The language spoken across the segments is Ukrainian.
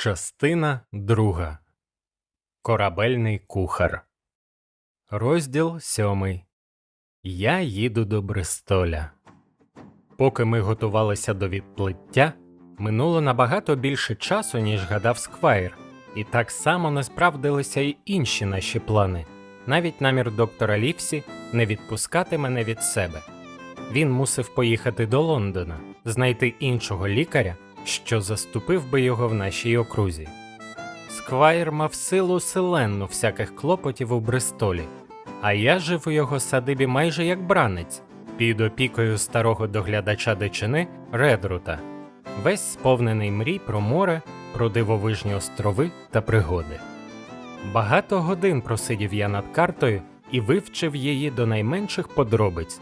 Частина друга. Корабельний кухар. Розділ сьомий. Я їду до Бристоля. Поки ми готувалися до відплиття, минуло набагато більше часу, ніж гадав Сквайр, і так само не справдилися й інші наші плани. Навіть намір доктора Лівсі не відпускати мене від себе. Він мусив поїхати до Лондона, знайти іншого лікаря, що заступив би його в нашій окрузі. Сквайр мав силу селенну всяких клопотів у Бристолі, а я жив у його садибі майже як бранець, під опікою старого доглядача дичини Редрута, весь сповнений мрій про море, про дивовижні острови та пригоди. Багато годин просидів я над картою і вивчив її до найменших подробиць.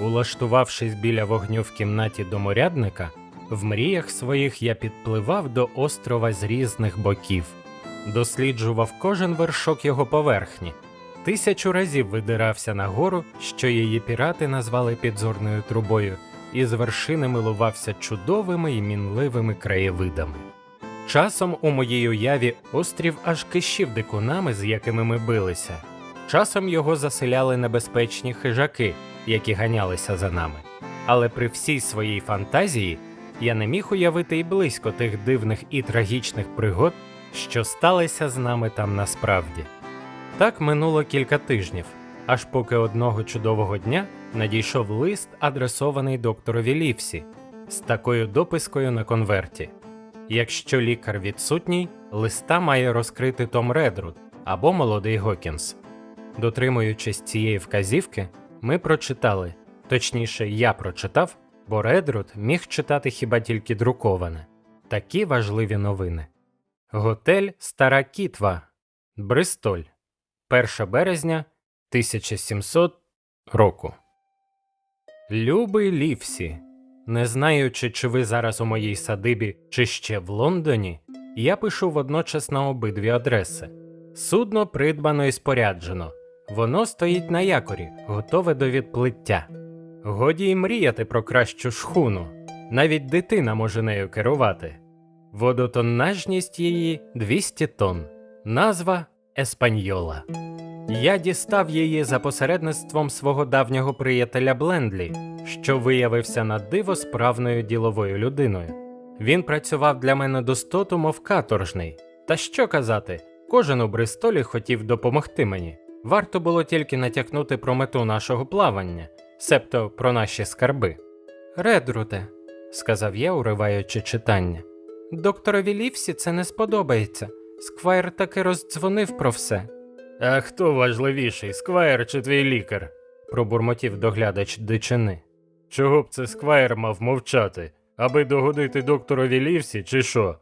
Улаштувавшись біля вогню в кімнаті доморядника, в мріях своїх я підпливав до острова з різних боків, досліджував кожен вершок його поверхні, тисячу разів видирався на гору, що її пірати назвали підзорною трубою, і з вершини милувався чудовими і мінливими краєвидами. Часом у моїй уяві острів аж кишів дикунами, з якими ми билися. Часом його заселяли небезпечні хижаки, які ганялися за нами. Але при всій своїй фантазії я не міг уявити й близько тих дивних і трагічних пригод, що сталися з нами там насправді. Так минуло кілька тижнів, аж поки одного чудового дня надійшов лист, адресований докторові Лівсі, з такою допискою на конверті. Якщо лікар відсутній, листа має розкрити Том Редрут або молодий Гокінс. Дотримуючись цієї вказівки, ми прочитали, точніше, я прочитав, бо Редрут міг читати хіба тільки друковане. Такі важливі новини. Готель Стара Кітва, Бристоль, 1 березня 1700 року. Любий Лівсі, не знаючи, чи ви зараз у моїй садибі, чи ще в Лондоні, я пишу водночас на обидві адреси. Судно придбано і споряджено. Воно стоїть на якорі, готове до відплиття. Годі й мріяти про кращу шхуну. Навіть дитина може нею керувати. Водотоннажність її 200 тонн. Назва Еспаньола. Я дістав її за посередництвом свого давнього приятеля Блендлі, що виявився на диво справною діловою людиною. Він працював для мене достоту, мов каторжний. Та що казати, кожен у Бристолі хотів допомогти мені. Варто було тільки натякнути про мету нашого плавання, себто про наші скарби. Редруте, сказав я, уриваючи читання. Докторові Лівсі це не сподобається. Сквайр таки роздзвонив про все. А хто важливіший, сквайр чи твій лікар? пробурмотів доглядач дичини. Чого б це сквайр мав мовчати, аби догодити докторові Лівсі, чи що?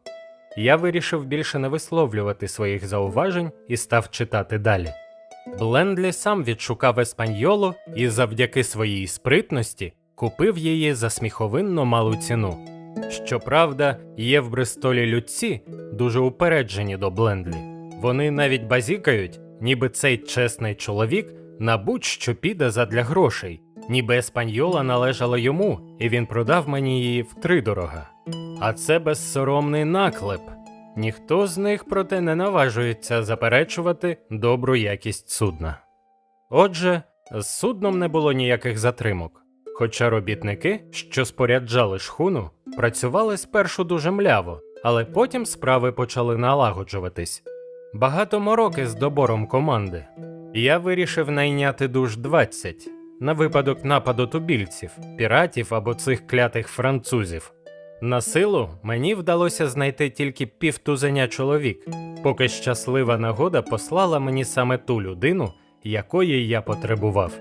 Я вирішив більше не висловлювати своїх зауважень і став читати далі. Блендлі сам відшукав еспаньолу і завдяки своїй спритності купив її за сміховинно малу ціну. Щоправда, є в Бристолі людці, дуже упереджені до Блендлі. Вони навіть базікають, ніби цей чесний чоловік на будь-що піде задля грошей, ніби еспаньола належала йому, і він продав мені її втридорога. А це безсоромний наклеп. Ніхто з них, проте, не наважується заперечувати добру якість судна. Отже, з судном не було ніяких затримок, хоча робітники, що споряджали шхуну, працювали спершу дуже мляво, але потім справи почали налагоджуватись. Багато мороки з добором команди. Я вирішив найняти душ 20 на випадок нападу тубільців, піратів або цих клятих французів. На силу мені вдалося знайти тільки півтузеня чоловік, поки щаслива нагода послала мені саме ту людину, якої я потребував.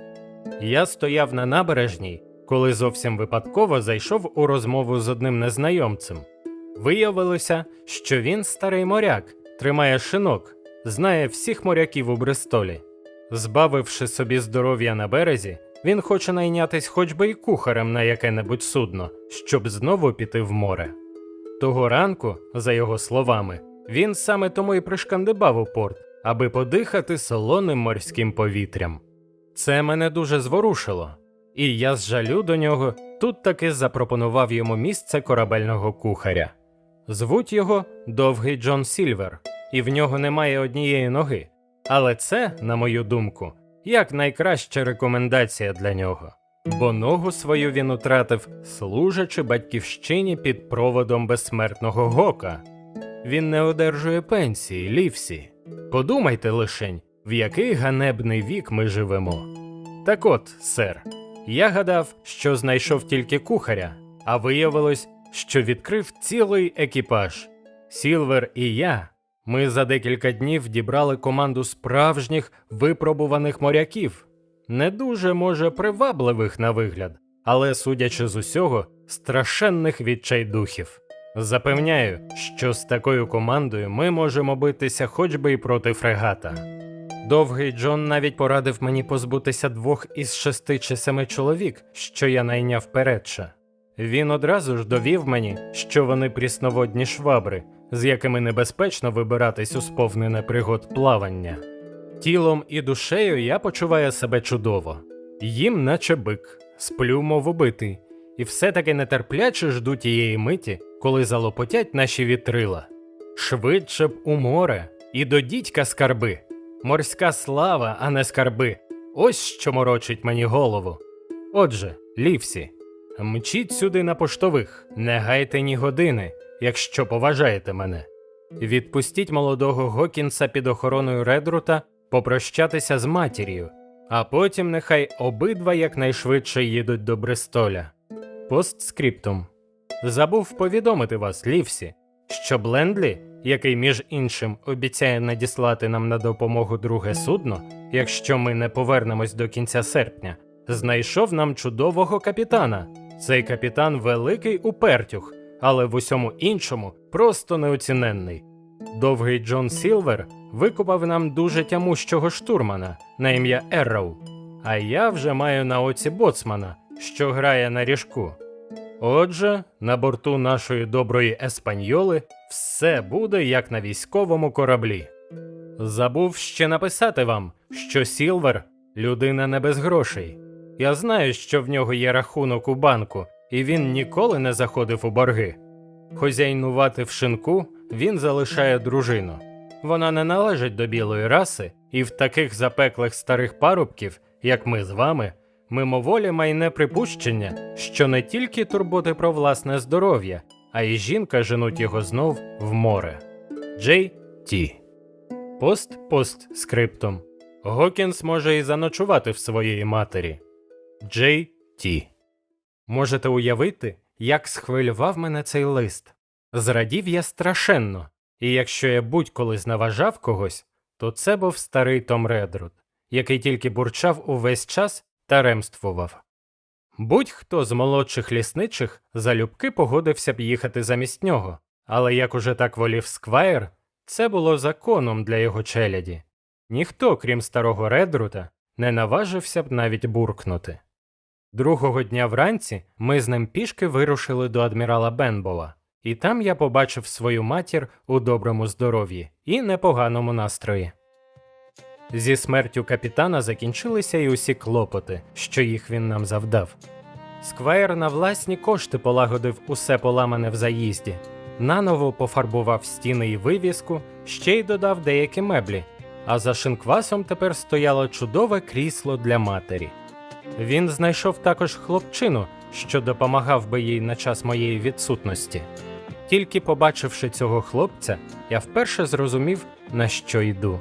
Я стояв на набережній, коли зовсім випадково зайшов у розмову з одним незнайомцем. Виявилося, що він старий моряк, тримає шинок, знає всіх моряків у Бристолі. Збавивши собі здоров'я на березі, він хоче найнятись хоч би й кухарем на яке-небудь судно, щоб знову піти в море. Того ранку, за його словами, він саме тому і пришкандибав у порт, аби подихати солоним морським повітрям. Це мене дуже зворушило, і я з жалю до нього тут таки запропонував йому місце корабельного кухаря. Звуть його Довгий Джон Сільвер, і в нього немає однієї ноги. Але це, на мою думку, як найкраща рекомендація для нього. Бо ногу свою він утратив, служачи батьківщині під проводом безсмертного гока. Він не одержує пенсії, лівсі. Подумайте лишень, в який ганебний вік ми живемо. Так от, сер, я гадав, що знайшов тільки кухаря, а виявилось, що відкрив цілий екіпаж. Сілвер і я. Ми за декілька днів дібрали команду справжніх випробуваних моряків, не дуже, може, привабливих на вигляд, але, судячи з усього, страшенних відчайдухів. Запевняю, що з такою командою ми можемо битися хоч би й проти фрегата. Довгий Джон навіть порадив мені позбутися двох із шести чи семи чоловік, що я найняв передша. Він одразу ж довів мені, що вони прісноводні швабри, з якими небезпечно вибиратись у сповнене пригод плавання. Тілом і душею я почуваю себе чудово, їм наче бик, сплю, мов убитий, і все-таки нетерпляче жду тієї миті, коли залопотять наші вітрила. Швидше б у море, і до дідька скарби. Морська слава, а не скарби. Ось що морочить мені голову. Отже, лівсі, мчіть сюди на поштових, не гайте ні години, якщо поважаєте мене. Відпустіть молодого Гокінса під охороною Редрута попрощатися з матір'ю, а потім нехай обидва якнайшвидше їдуть до Бристоля. Постскриптум. Забув повідомити вас, Лівсі, що Блендлі, який між іншим обіцяє надіслати нам на допомогу друге судно, якщо ми не повернемось до кінця серпня, знайшов нам чудового капітана. Цей капітан великий упертюх, але в усьому іншому просто неоціненний. Довгий Джон Сілвер викупав нам дуже тямущого штурмана на ім'я Ерроу, а я вже маю на оці боцмана, що грає на ріжку. Отже, на борту нашої доброї еспаньоли все буде як на військовому кораблі. Забув ще написати вам, що Сілвер людина не без грошей. Я знаю, що в нього є рахунок у банку, і він ніколи не заходив у борги. Хозяйнувати в шинку він залишає дружину. Вона не належить до білої раси, і в таких запеклих старих парубків, як ми з вами, мимоволі майне припущення, що не тільки турботи про власне здоров'я, а й жінка женуть його знов в море. Джей Ті. Пост пост скриптом. Гокінс може і заночувати в своєї матері. Джей Ті. Можете уявити, як схвилював мене цей лист. Зрадів я страшенно, і якщо я будь-коли зневажав когось, то це був старий Том Редрут, який тільки бурчав увесь час та ремствував. Будь-хто з молодших лісничих залюбки погодився б їхати замість нього, але як уже так волів сквайр, це було законом для його челяді. Ніхто, крім старого Редрута, не наважився б навіть буркнути. Другого дня вранці ми з ним пішки вирушили до адмірала Бенбола, і там я побачив свою матір у доброму здоров'ї і непоганому настрої. Зі смертю капітана закінчилися й усі клопоти, що їх він нам завдав. Сквайр на власні кошти полагодив усе поламане в заїзді, наново пофарбував стіни і вивіску, ще й додав деякі меблі, а за шинквасом тепер стояло чудове крісло для матері. Він знайшов також хлопчину, що допомагав би їй на час моєї відсутності. Тільки побачивши цього хлопця, я вперше зрозумів, на що йду.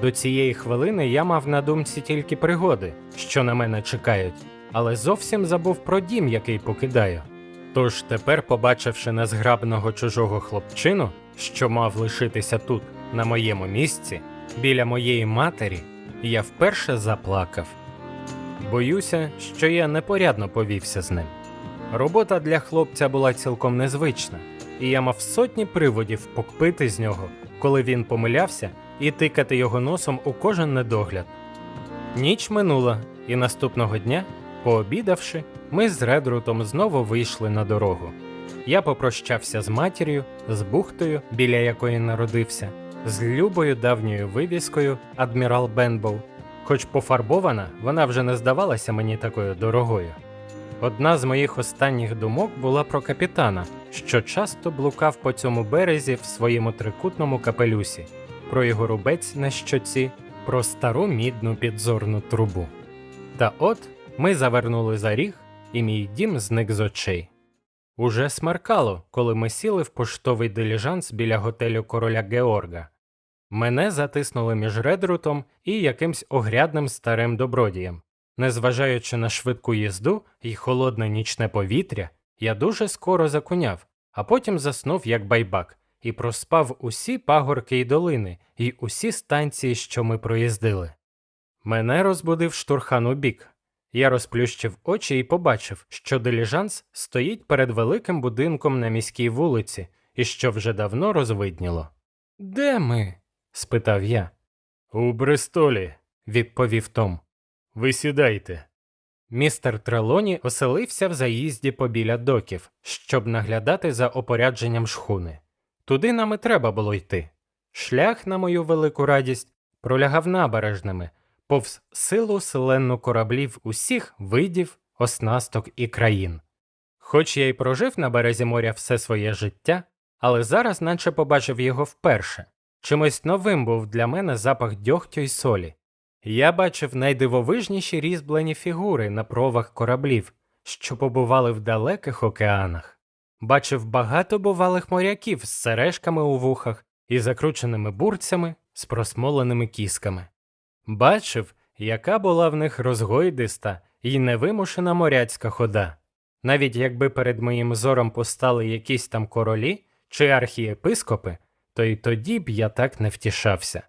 До цієї хвилини я мав на думці тільки пригоди, що на мене чекають, але зовсім забув про дім, який покидаю. Тож тепер, побачивши незграбного чужого хлопчину, що мав лишитися тут, на моєму місці, біля моєї матері, я вперше заплакав. Боюся, що я непорядно повівся з ним. Робота для хлопця була цілком незвична, і я мав сотні приводів покпити з нього, коли він помилявся, і тикати його носом у кожен недогляд. Ніч минула, і наступного дня, пообідавши, ми з Редрутом знову вийшли на дорогу. Я попрощався з матір'ю, з бухтою, біля якої народився, з любою давньою вивіскою Адмірал Бенбоу. Хоч пофарбована, вона вже не здавалася мені такою дорогою. Одна з моїх останніх думок була про капітана, що часто блукав по цьому березі в своєму трикутному капелюсі, про його рубець на щоці, про стару мідну підзорну трубу. Та от ми завернули за ріг, і мій дім зник з очей. Уже смеркало, коли ми сіли в поштовий диліжанс біля готелю короля Георга. Мене затиснули між редрутом і якимсь огрядним старим добродієм. Незважаючи на швидку їзду і холодне нічне повітря, я дуже скоро закуняв, а потім заснув як байбак і проспав усі пагорки й долини і усі станції, що ми проїздили. Мене розбудив штурхан у бік. Я розплющив очі і побачив, що диліжанс стоїть перед великим будинком на міській вулиці і що вже давно розвидніло. Де ми? Спитав я. У Бристолі, відповів Том. Ви сідайте. Містер Трелоні оселився в заїзді побіля доків, щоб наглядати за опорядженням шхуни. Туди нам і треба було йти. Шлях, на мою велику радість, пролягав набережними, повз силу селенну кораблів усіх видів, оснасток і країн. Хоч я й прожив на березі моря все своє життя, але зараз наче побачив його вперше. Чимось новим був для мене запах дьогтю й солі. Я бачив найдивовижніші різьблені фігури на провах кораблів, що побували в далеких океанах. Бачив багато бувалих моряків з сережками у вухах і закрученими бурцями з просмоленими кісками. Бачив, яка була в них розгойдиста і невимушена моряцька хода. Навіть якби перед моїм зором постали якісь там королі чи архієпископи, то й тоді б я так не втішався.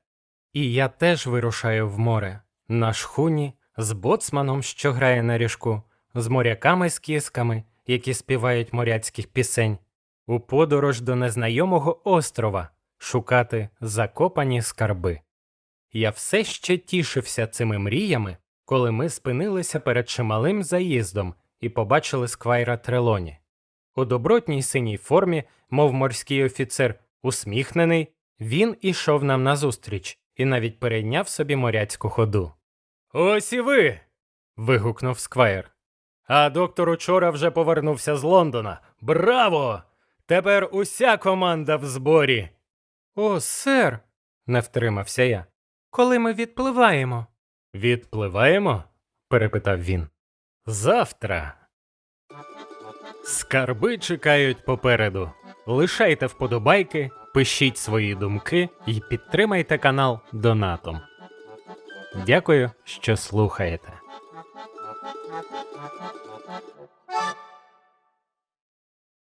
І я теж вирушаю в море на шхуні, з боцманом, що грає на ріжку, з моряками з кісками, які співають моряцьких пісень, у подорож до незнайомого острова шукати закопані скарби. Я все ще тішився цими мріями, коли ми спинилися перед чималим заїздом і побачили сквайра Трелоні. У добротній синій формі, мов морський офіцер, усміхнений, він ішов нам назустріч і навіть перейняв собі моряцьку ходу. Ось і ви. вигукнув сквайр. А доктор учора вже повернувся з Лондона. Браво! Тепер уся команда в зборі. О, сер, не втримався я. Коли ми відпливаємо? Відпливаємо? перепитав він. Завтра. Скарби чекають попереду. Лишайте вподобайки, пишіть свої думки і підтримайте канал Донатом. Дякую, що слухаєте.